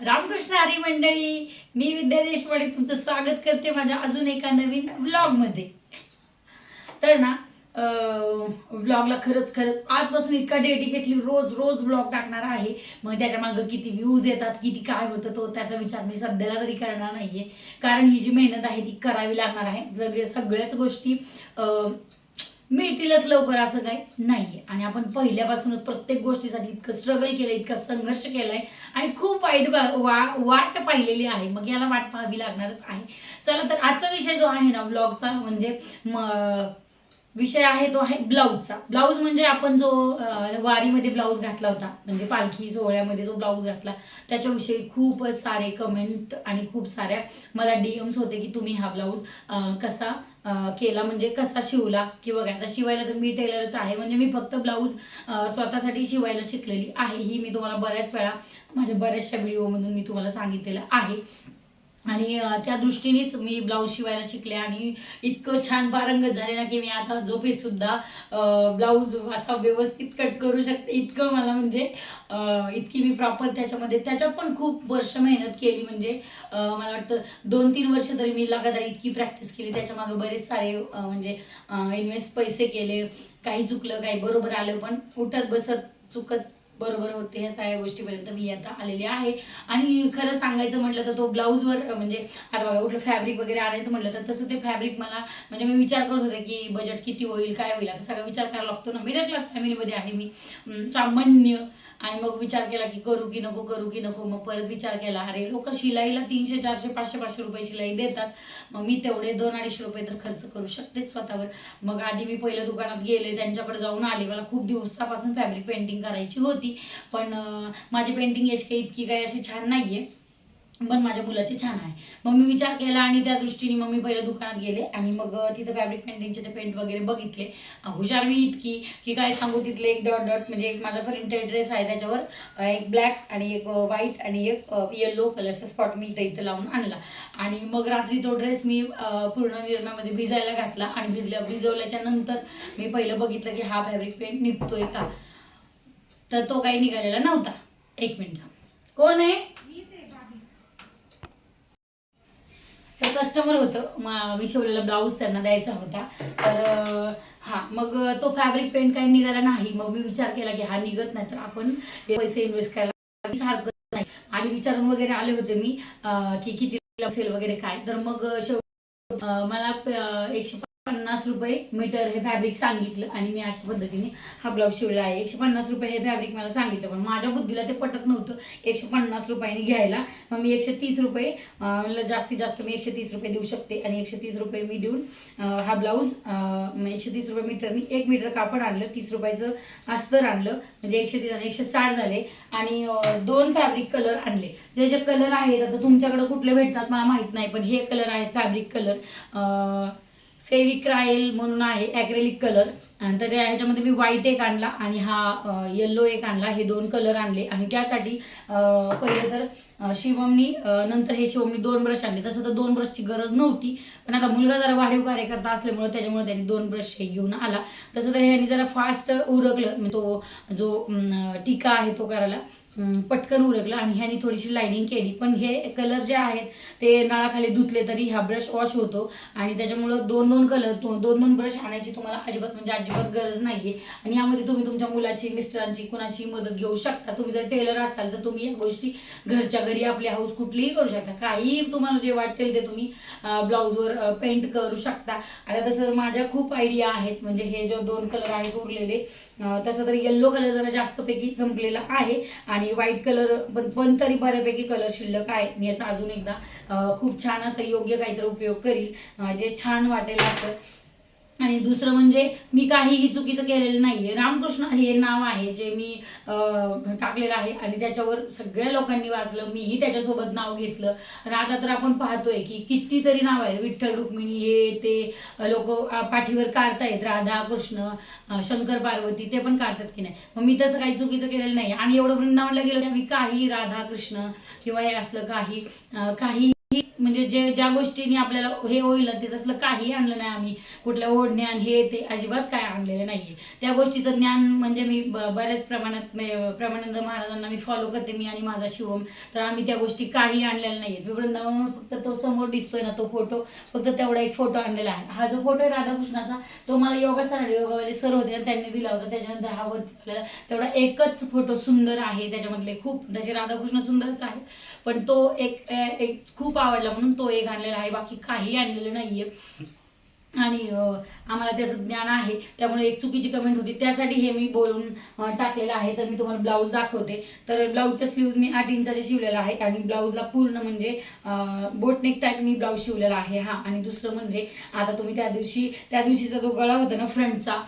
रामकृष्ण हरी मंडळी मी विद्या देशपांडे तुमचं स्वागत करते माझ्या अजून एका नवीन व्लॉगमध्ये तर ना व्लॉगला खरंच खरंच आजपासून इतका डेडिकेटली रोज रोज व्लॉग टाकणार आहे. मग त्याच्या मागं किती व्ह्यूज येतात किती काय होतं तो त्याचा विचार मी सध्याला तरी करणार नाहीये. कारण ही जी मेहनत आहे ती करावी लागणार आहे. सगळे सगळ्याच गोष्टी मिळतीलच लवकर असं काही नाहीये. आणि आपण पहिल्यापासूनच प्रत्येक गोष्टीसाठी इतकं स्ट्रगल केलं इतका संघर्ष केलाय आणि खूप वाईट वा वाट पाहिलेली आहे. मग याला वाट पाहावी लागणारच आहे. चला तर आजचा विषय जो आहे ना ब्लॉगचा म्हणजे म- विषय आहे तो आहे ब्लाऊजचा ब्लाऊज म्हणजे आपण जो वारीमध्ये ब्लाऊज घातला होता म्हणजे पालखी सोहळ्यामध्ये जो ब्लाऊज घातला त्याच्याविषयी खूप सारे कमेंट आणि खूप साऱ्या मला डीएम्स होते की तुम्ही हा ब्लाऊज कसा केला म्हणजे कसा शिवला किंवा काय? आता शिवायला तर मी टेलरच आहे. म्हणजे मी फक्त ब्लाऊज स्वतःसाठी शिवायला शिकलेली आहे. ही मी तुम्हाला बऱ्याच वेळा माझ्या बऱ्याचशा व्हिडिओमधून मी तुम्हाला सांगितलेलं आहे. आणि त्या दृष्टीनेच मी ब्लाऊज शिवायला शिकले आणि इतकं छान पारंगत झाले ना की मी आता झोपेत सुद्धा ब्लाऊज असा व्यवस्थित कट करू शकते. इतकं मला म्हणजे इतकी मी प्रॉपर त्याच्यामध्ये त्याच्यात पण खूप वर्ष मेहनत केली म्हणजे मला वाटतं दोन तीन वर्ष तरी मी लगातार इतकी प्रॅक्टिस केली. त्याच्यामागे बरेच सारे म्हणजे इन्व्हेस्ट पैसे केले. काही चुकलं काही बरोबर आलं पण उठत बसत चुकत बरोबर होते ह्या सगळ्या गोष्टीपर्यंत मी आता आलेली आहे. आणि खरं सांगायचं म्हटलं तर तो ब्लाऊजवर म्हणजे आता बघा कुठलं फॅब्रिक वगैरे आणायचं म्हटलं तर तसं ते फॅब्रिक मला म्हणजे मी विचार करत होते की बजेट किती होईल काय होईल? आता सगळा विचार करायला लागतो ना. मिडल क्लास फॅमिलीमध्ये आहे मी. सामान्य आणि मग विचार केला की करू की नको करू की नको. मग परत विचार केला अरे लोक शिलाईला तीनशे चारशे पाचशे पाचशे रुपये शिलाई देतात. मग मी तेवढे दोन अडीचशे रुपये तर खर्च करू शकते स्वतःवर. मग आधी मी पहिलं दुकानात गेले त्यांच्याकडे जाऊन आले. मला खूप दिवसापासून फॅब्रिक पेंटिंग करायची होती. पण माझी पेंटिंग अशी काही इतकी काही अशी छान नाहीये. पण माझ्या मुलाची छान आहे. मग मी विचार केला आणि त्या दृष्टीने मग मी पहिल्या दुकानात गेले आणि मग तिथं फॅब्रिक पेंटिंगचे ते पेंट वगैरे बघितले. हुशार मी इतकी की काय सांगू तिथले एक डॉट डॉट म्हणजे एक माझा प्रिंटेड ड्रेस आहे त्याच्यावर एक ब्लॅक आणि एक व्हाईट आणि एक येलो कलरचा स्पॉट मी इथं इथं लावून आणला. आणि मग रात्री तो ड्रेस मी पूर्ण निर्मामध्ये भिजायला घातला आणि भिजल्या भिजवल्याच्या नंतर मी पहिलं बघितलं की हा फॅब्रिक पेंट निघतोय का? तर तो काही निघालेला नव्हता. एक मिनिट. कोण आहे? तर कस्टमर होतं. मा- मी शिवलेला ब्लाऊज त्यांना द्यायचा होता. तर हा मग तो फॅब्रिक पेंट काही निघाला नाही. मग मी विचार केला की हा निघत नाही तर आपण हे पैसे इन्व्हेस्ट करायला हरकत नाही. आणि विचारून वगैरे आले होते मी की किती असेल वगैरे काय. तर मग शेव मला एकशे पन्नास रुपये मीटर हे फॅब्रिक सांगितलं आणि मी अशा पद्धतीने हा ब्लाऊज शिवला आहे. एकशे पन्नास रुपये हे फॅब्रिक मला सांगितलं पण माझ्या बुद्धीला ते पटत नव्हतं. एकशे पन्नास रुपयाने घ्यायला. मग मी एकशे तीस रुपये जास्तीत जास्त मी एकशे तीस रुपये देऊ शकते आणि एकशे तीस रुपये मी देऊन हा ब्लाऊज एकशे तीस रुपये मीटरनी एक मीटर कापड आणलं तीस रुपयाचं अस्तर आणलं म्हणजे एकशे तीस आणि एकशे साठ झाले आणि दोन फॅब्रिक कलर आणले. जे जे कलर आहेत आता तुमच्याकडे कुठले भेटतात मला माहीत नाही पण हे कलर आहेत फॅब्रिक कलर फेविक्रायल म्हणून आहे ॲक्रेलिक कलर आणि तर ह्याच्यामध्ये मी व्हाईट एक आणला आणि हा येल्लो एक आणला. हे दोन कलर आणले. आणि त्यासाठी पहिले तर शिवमनी नंतर हे शिवमनी दोन ब्रश आणले. तसं तर दोन ब्रशची गरज नव्हती. पण आता मुलगा जरा वाढीव कार्यकर्ता असल्यामुळे त्याच्यामुळे त्यांनी दोन ब्रश हे घेऊन आला. तसं तर ह्यांनी जरा फास्ट उरकलं. तो जो टीका आहे तो करायला. पटकन उरकलं आणि ह्यानी थोडीशी लाईनिंग केली. पण हे कलर जे आहेत ते नळाखाली धुतले तरी हा ब्रश वॉश होतो. आणि त्याच्यामुळं दोन दोन कलर दोन दोन ब्रश आणायची तुम्हाला अजिबात म्हणजे अजिबात गरज नाहीये. आणि यामध्ये तुम्ही तुमच्या मुलाची मिस्टरांची कुणाची मदत घेऊ शकता. तुम्ही जर टेलर असाल तर तुम्ही या गोष्टी घरच्या घरी आपली हाऊस कुठलीही करू शकता. काही तुम्हाला जे वाटेल ते तुम्ही ब्लाऊजवर पेंट करू शकता. आता तसं माझ्या खूप आयडिया आहेत. म्हणजे हे जे दोन कलर आहेत उरलेले तसं तर येल्लो कलर जरा जास्तपैकी संपलेला आहे. आणि व्हाईट कलर पण पण तरी बऱ्यापैकी कलर शिल्लक आहे. मी याचा अजून एकदा खूप छान असं योग्य काहीतरी उपयोग करील. जे छान वाटेल असं. आणि दुसरं म्हणजे मी काहीही चुकीचं केलेलं नाहीये. रामकृष्ण हे नाव आहे जे मी टाकलेलं आहे आणि त्याच्यावर सगळ्या लोकांनी वाचलं. मीही त्याच्यासोबत नाव घेतलं. आणि आता तर आपण पाहतोय की कितीतरी नाव आहे. विठ्ठल रुक्मिणी हे ते लोक पाठीवर काढतायत. राधा कृष्ण शंकर पार्वती ते पण काढतात की नाही? मग मी तसं काही चुकीचं केलेलं नाही आणि एवढं वृंदावनला गेलं की आम्ही काही राधा कृष्ण किंवा हे असलं काही काही म्हणजे जे ज्या गोष्टीने आपल्याला हे होईल ते तसलं काही आणलं नाही आम्ही. कुठल्या ओढण्या हे ते अजिबात काय आणलेलं नाहीये. त्या गोष्टीचं ज्ञान म्हणजे मी ब- बऱ्याच प्रमाणात प्रमानंद महाराजांना मी फॉलो करते मी आणि माझा शिवम. तर आम्ही त्या गोष्टी काही आणलेल्या नाहीयेत. वृंदावनावर फक्त तो समोर दिसतोय ना तो फोटो फक्त तेवढा एक फोटो आणलेला आहे. हा जो फोटो आहे राधाकृष्णाचा तो मला योगा सर योगावाले सर होते आणि त्यांनी दिला होता. त्याच्यानंतर हा वरती आपल्याला तेवढा एकच फोटो सुंदर आहे. त्याच्यामधले खूप तसे राधाकृष्ण सुंदरच आहेत पण तो एक एक खूप आवडला. म्हणून तो एक आणलेला आहे बाकी काही आणलेलं नाहीये. आणि आम्हाला त्याचं ज्ञान आहे. त्यामुळे एक चुकीची कमेंट होती. त्यासाठी हे मी बोलून टाकलेलं आहे. तर मी तुम्हाला ब्लाऊज दाखवते. तर ब्लाऊजच्या स्लीव्ह मी आठ इंचाचे शिवलेला आहे. आणि ब्लाऊजला पूर्ण म्हणजे बोटनेक टाईप मी ब्लाऊज शिवलेला आहे. हा आणि दुसरं म्हणजे आता तुम्ही त्या दिवशी त्या दिवशीचा जो गळा होता ना फ्रंटचा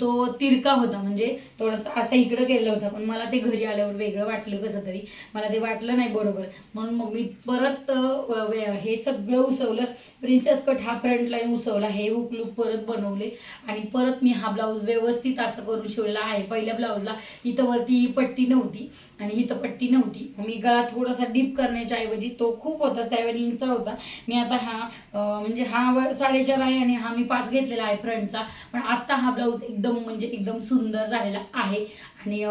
तो तिरका होता म्हणजे थोडासा असा इकडं केलं होता पण मला ते घरी आल्यावर वेगळं वाटलं कसं तरी. मला ते वाटलं नाही बरोबर. म्हणून मग मी परत हे सगळं उसवलं. प्रिन्सेस कट हा फ्रंट लाईन उसवला हे उकलूक परत बनवले. आणि परत मी हा ब्लाऊज व्यवस्थित असं करून शिवला. आहे पहिल्या ब्लाऊजला इथं वरती पट्टी नव्हती. आणि ही पट्टी नव्हती. मी गळा थोडासा डीप करण्याच्या ऐवजी तो खूप होता सेवन इंचचा होता. मी आता हा म्हणजे हा साडेचार आहे आणि हा मी पाच घेतलेला आहे फ्रंटचा पण आत्ता हा ब्लाऊज एकदम म्हणजे एकदम सुंदर झालेला आहे. आणि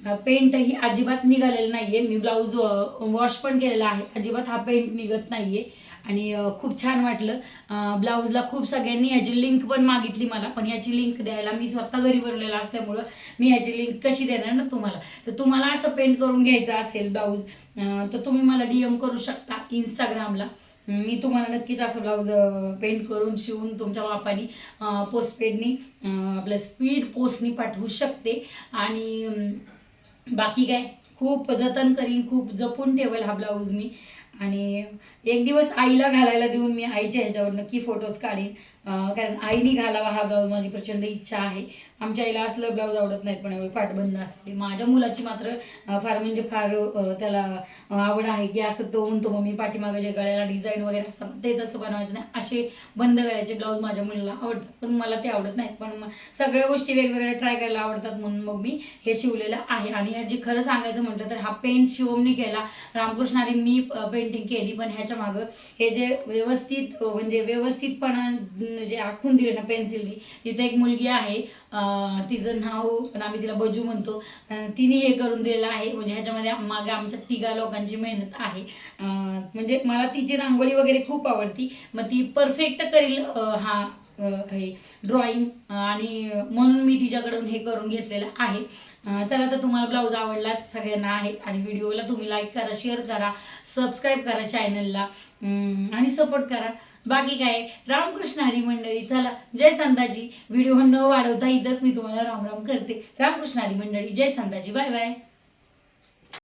पेंटही पेंट ही अजिबात निघालेला नाहीये. मी ब्लाऊज वॉश पण केलेला आहे. अजिबात हा पेंट निघत नाहीये. आणि खूप छान वाटलं. ब्लाऊजला खूप सगळ्यांनी ह्याची लिंक पण मागितली मला पण याची लिंक द्यायला मी स्वतः घरी बनवलेला असल्यामुळं मी ह्याची लिंक कशी देणार ना तुम्हाला. तर तुम्हाला असं पेंट करून घ्यायचं असेल ब्लाऊज तर तुम्ही मला डी एम करू शकता इंस्टाग्रामला मी तुम्हाला नक्कीच असं ब्लाऊज पेंट करून शिवून तुमच्या बापानी पोस्टपेडनी आपल्या स्पीड पोस्टनी पाठवू शकते. आणि बाकी काय? खूप जतन करीन खूप जपून ठेवेल हा ब्लाऊज मी. आणि एक दिवस आईला घालायला देऊन मी आईच्या ह्याच्यावर नक्की फोटोज काढीन. कारण आईने घालावा हा ब्लाऊज माझी प्रचंड इच्छा आहे. आमच्या आईला असलं ब्लाऊज आवडत नाहीत पण एवढे पाठबंद असते माझ्या मुलाची मात्र फार म्हणजे फार त्याला आवड आहे की असं तो म्हणतो मग मी पाठीमागं जे गळ्याला डिझाईन वगैरे असतात ते तसं बनवायचं नाही. असे बंद गळ्याचे ब्लाऊज माझ्या मुलाला आवडतात. पण मला ते आवडत नाहीत. पण मग सगळ्या गोष्टी वेगवेगळ्या ट्राय करायला आवडतात म्हणून मग मी हे शिवलेलं आहे. आणि ह्याची खरं सांगायचं म्हटलं तर हा पेंट शिवमने केला. रामकृष्णाने मी पेंटिंग केली. पण ह्याच्या मागं हे जे व्यवस्थित म्हणजे व्यवस्थितपणा जे आखून दिले ना पेन्सिलनी तिथे एक मुलगी आहे तिचं नाव पण आम्ही तिला बजू म्हणतो. तिने हे करून दिलेलं आहे. म्हणजे ह्याच्यामध्ये मागे आमच्या तिघा लोकांची मेहनत आहे. म्हणजे मला तिची रांगोळी वगैरे खूप आवडती. मग ती परफेक्ट करील हा हे ड्रॉइंग आणि म्हणून मी तिच्याकडून हे करून घेतलेलं आहे. चला तर तुम्हाला ब्लाऊज आवडलाच सगळ्यांना आहेच. आणि व्हिडिओला तुम्ही लाईक करा शेअर करा सबस्क्राईब करा चॅनलला आणि सपोर्ट करा. बाकी काय? रामकृष्ण हरी मंडळी चला. जय संताजी. व्हिडिओ न वाढवता इथंच मी तुम्हाला राम राम करते. रामकृष्ण हरी मंडळी जय संताजी. Bye bye.